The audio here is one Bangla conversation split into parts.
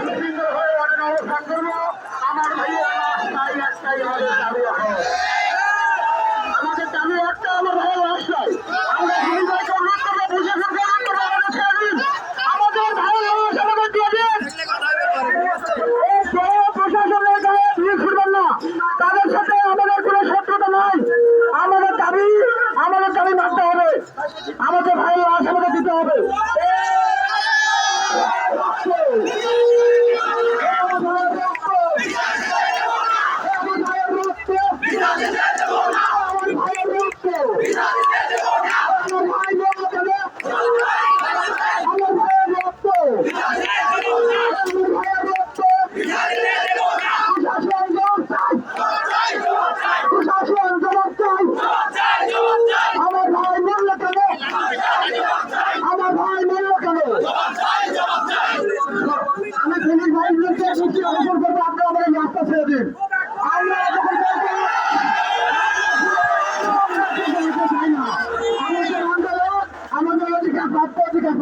বিভিন্ন হয়ে আমার ভাইয়ের রাস্তায় রাস্তায় আমাদের দাবি আমাদের একটা আমার ভাইয়ের রাস্তায়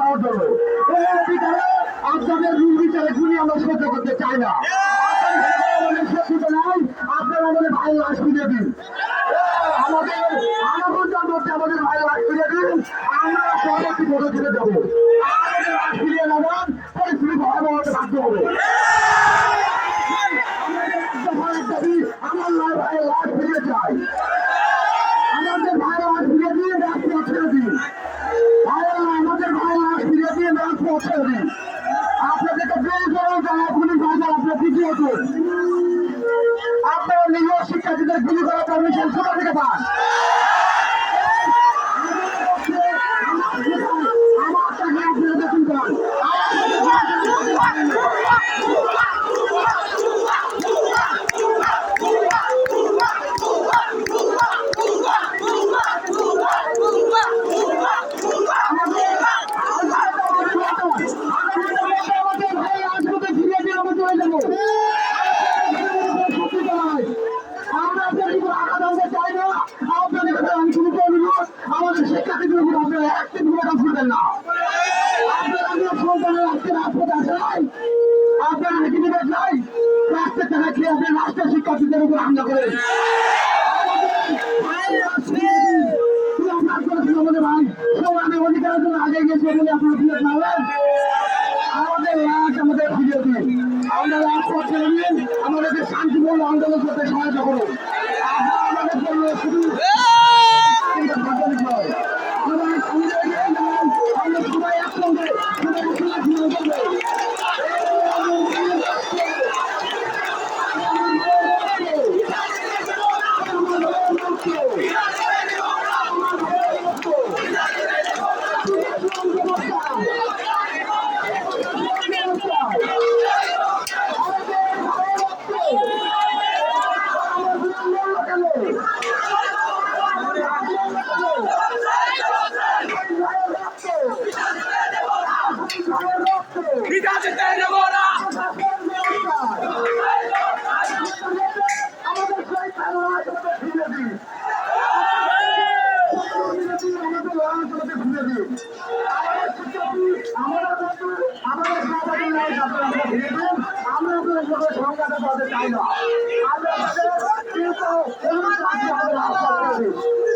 করার জন্য। এই অধিকারে আপনাদের আমরা সহ্য করতে চাই না। আমাদের ভাই লাশ ফিরে দিন। আমাদের আনাগোন জানতে আমাদের ভাই লাশ ফিরে দিন। আমরা সবাইকে পদক্ষেপে যাব। আমাদের লাশ ফিরিয়ে নেবেন পরিস্থিতি ভয়াবহ বাধ্য হবে। আমার লাশ দেখি আপনি রাষ্ট্রের শিক্ষার্থীদের উপর হামলা করেন আমাদেরকে শান্তিপূর্ণ আন্দোলন করতে সাহায্য করুন। আমরা আপনাদের সঙ্গে সংঘাতে পাতে চাই না আমরা এগুলো আপনি আমাদের হাত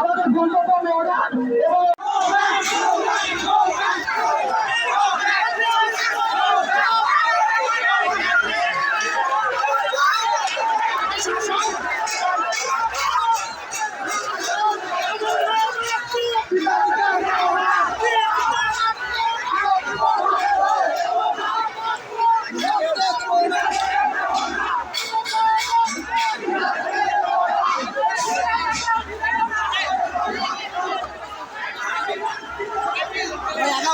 আমাদের গন্তব্য মেয়রান এবং 我牙呢